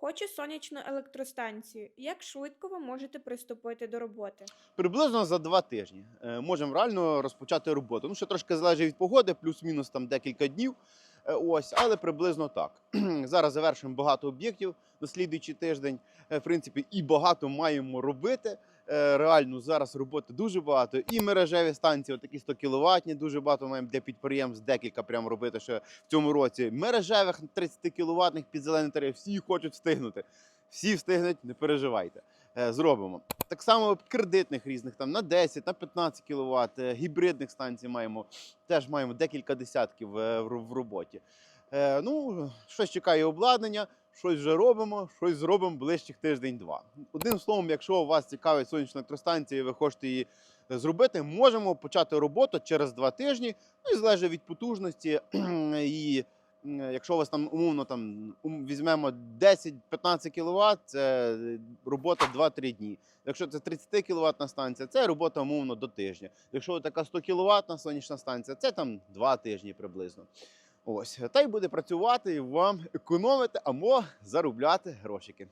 Хочу сонячну електростанцію. Як швидко ви можете приступити до роботи? Приблизно за два тижні е, можемо реально розпочати роботу. Ну, ще трошки залежить від погоди, плюс-мінус там декілька днів. Е, Ось, але приблизно так. Зараз завершуємо багато об'єктів на слідуючий тиждень. Е, В принципі, і багато маємо робити. Е, Реально зараз роботи дуже багато. І мережеві станції, такі 100 кВт, дуже багато маємо для підприємств, декілька прямо робити ще в цьому році. Мережевих 30 кВт під зелений тариф. Всі хочуть встигнути. Всі встигнуть, не переживайте. Е, Зробимо. Так само кредитних різних там на 10, на 15 кВт, гібридних станцій маємо. Теж маємо декілька десятків е, в роботі. Е, Ну, щось чекає обладнання, щось вже робимо, щось зробимо ближчих тиждень-два. Одним словом, якщо вас цікавить сонячна електростанція і ви хочете її е, зробити, можемо почати роботу через два тижні. Ну і залежить від потужності і. М, Якщо у вас там умовно там візьмемо 10-15 кВт, це робота 2-3 дні. Якщо це 30 кВт станція, це робота умовно до тижня. Якщо така 100 кВт сонячна станція, це там 2 тижні приблизно. Ось та й буде працювати і вам економити або заробляти грошики.